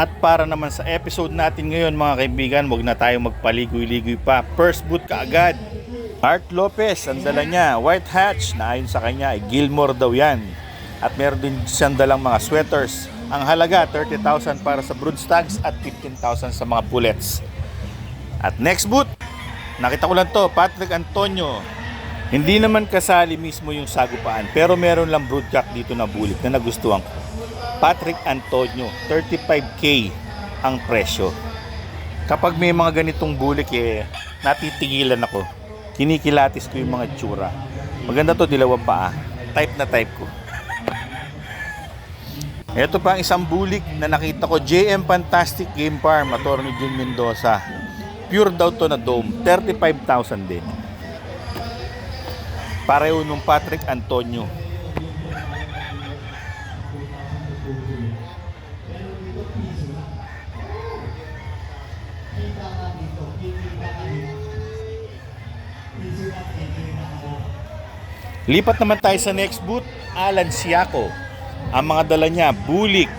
At para naman sa episode natin ngayon mga kaibigan, wag na tayo magpaligoy-ligoy pa. First boot ka agad. Art Lopez, ang dala niya, white hatch, na ayon sa kanya ay Gilmore daw yan. At meron din siyang dalang mga sweaters. Ang halaga, 30,000 para sa broodstags at 15,000 sa mga pullets. At next boot, nakita ko lang to, Patrick Antonio. Hindi naman kasali mismo yung sagupaan, pero meron lang broodcock dito na bulik na nagustuhan ko. Patrick Antonio, 35k ang presyo. Kapag may mga ganitong bulik eh, natitigilan ako. Kinikilatis ko yung mga tsura. Maganda to, dilawang paa. Type na type ko. Ito pa ang isang bulik na nakita ko, JM Fantastic Game Farm, Atty. Jun Mendoza. Pure daw to na dome, 35,000 din. Pareho nung Patrick Antonio. Lipat naman tayo sa next booth, Alan Siako. Ang mga dala niya, Bulik,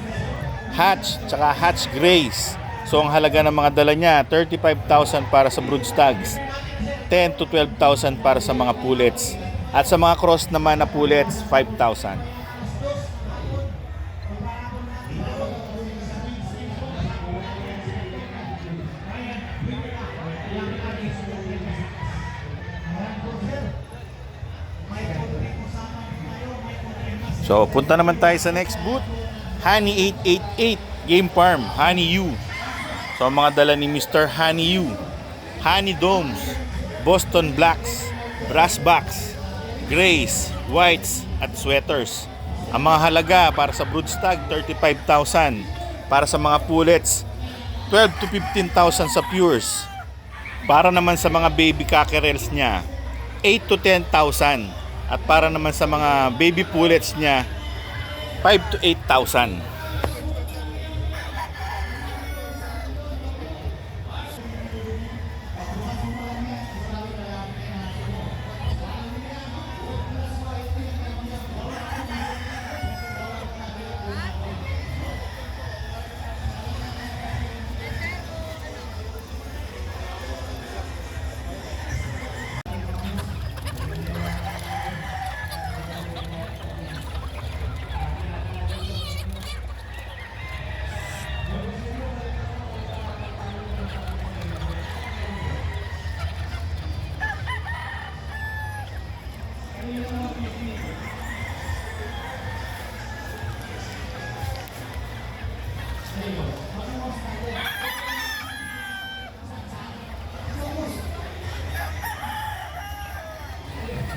Hatch, tsaka Hatch Grace. So ang halaga ng mga dala niya, 35,000 para sa broodstags, 10 to 12,000 para sa mga pullets. At sa mga cross naman na pullets, 5,000. So, punta naman tayo sa next booth. Honey 888 Game Farm, Honey U. So, ang mga dala ni Mr. Honey U. Honey Domes, Boston Blacks, Brass Box, Grays, Whites, at Sweaters. Ang mga halaga para sa broodstag, 35,000. Para sa mga pullets, 12 to 15,000 sa pures. Para naman sa mga baby cockerels niya, 8 to 10,000. At para naman sa mga baby pullets niya, 5 to 8,000.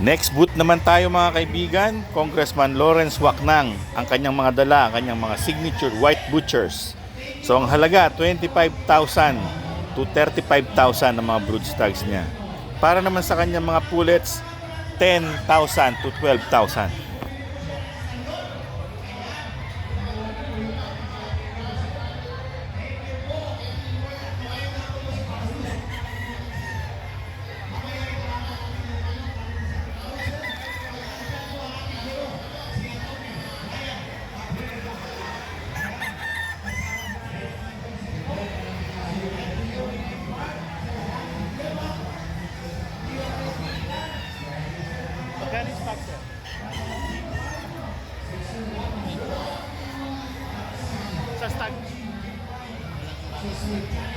Next boot naman tayo mga kaibigan, Congressman Lawrence Waknang, ang kanyang mga dala, ang kanyang mga signature white butchers. So ang halaga, 25,000 to 35,000 ang mga broodstags niya. Para naman sa kanyang mga pullets, 10,000 to 12,000. Stock?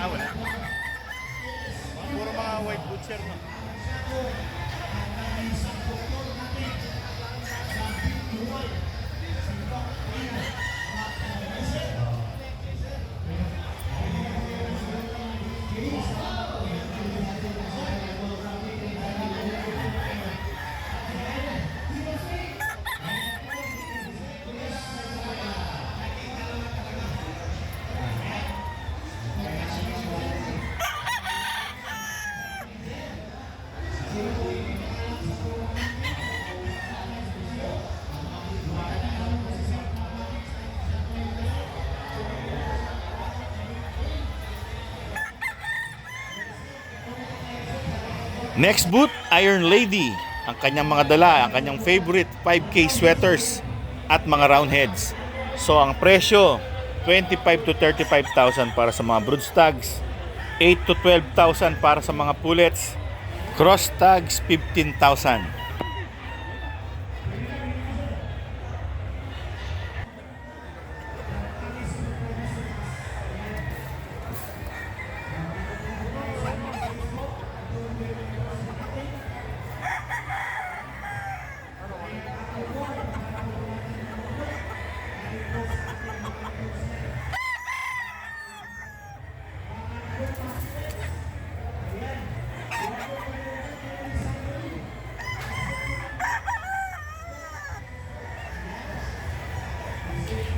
Ah, wala. Puro mga white butcher, no? Next boot, Iron Lady. Ang kanyang mga dala, ang kanyang favorite 5K sweaters at mga round heads. So ang presyo, 25 to 35,000 para sa mga brood stags, 8 to 12,000 para sa mga pullets, cross tags 15,000.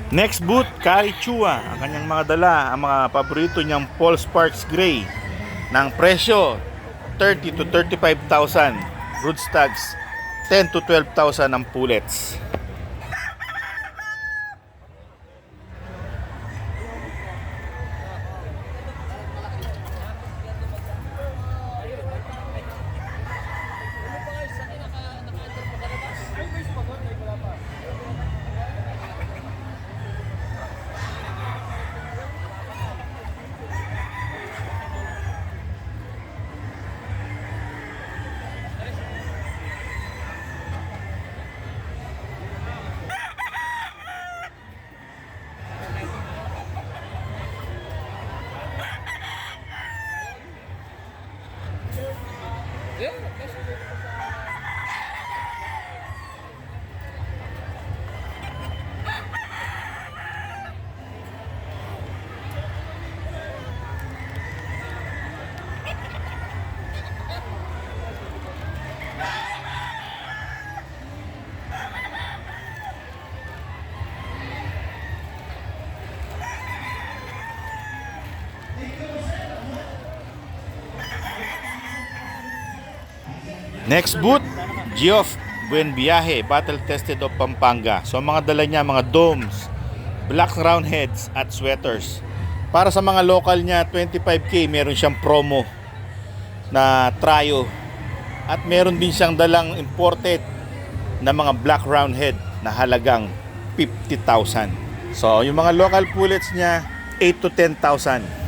Next boot, Kari Chua. Ang kanyang mga dala, ang mga paborito niyang Paul Sparks Gray. Ng presyo, 30 to 35,000. Brood stags, 10 to 12,000 ang pullets. Next boot, Geoff Buen Biyahe, Battle Tested of Pampanga. So mga dala niya, mga domes, black round heads at sweaters. Para sa mga local niya, 25k, meron siyang promo na tryo. At meron din siyang dalang imported na mga black round head na halagang 50,000. So yung mga local pullets niya, 8 to 10,000.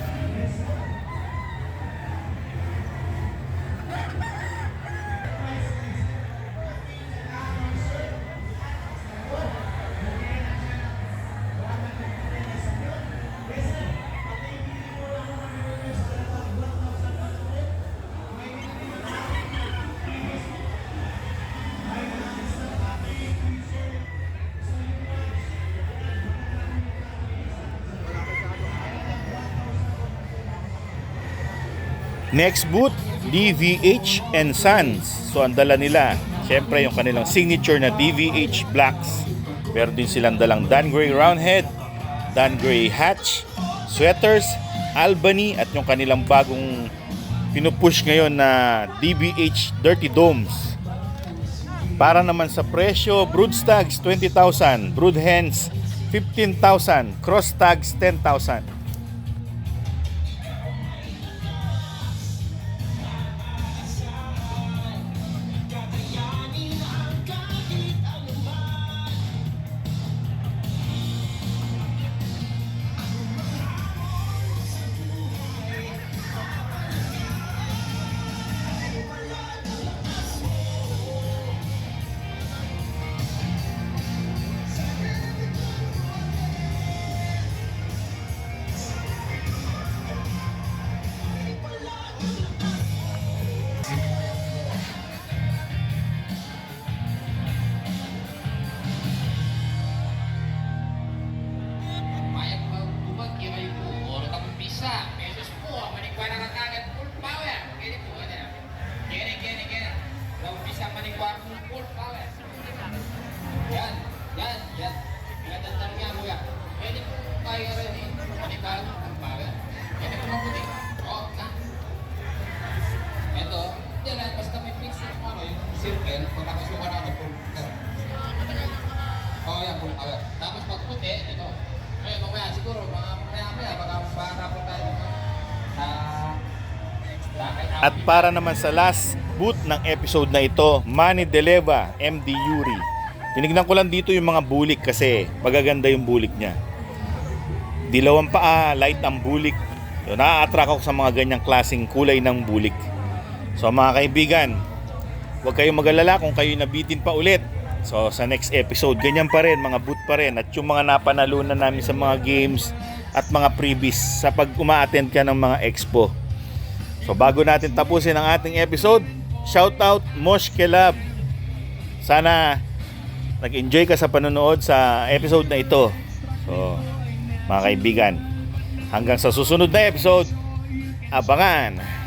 Next boot, DVH and Sons. So ang dala nila, syempre yung kanilang signature na DVH Blacks. Meron din silang dalang Dan Gray Roundhead, Dan Gray Hatch, sweaters, Albany at yung kanilang bagong pinupush ngayon na DBH Dirty Domes. Para naman sa presyo, brood stags 20,000, brood hens 15,000, cross tags 10,000. Puti, ito. Ngayon, mamaya siguro, mga mamaya mamaya, baka baka po tayo sa kay At para naman sa last boot ng episode na ito, Manny Deleva, MD Yuri. Tinignan ko lang dito yung mga bulik kasi magaganda yung bulik niya. Dilaw ang paa, light ang bulik. So, na-attract ako sa mga ganyang klaseng kulay ng bulik. So mga kaibigan, huwag kayong mag-alala kung kayo nabitin pa ulit. So sa next episode, ganyan pa rin, mga boot pa rin. At yung mga napanalunan namin sa mga games at mga freebies sa pag uma-attend ka ng mga expo. So bago natin tapusin ang ating episode, shout out Mosh Kelab. Sana nag-enjoy ka sa panonood sa episode na ito. So mga kaibigan, hanggang sa susunod na episode, abangan!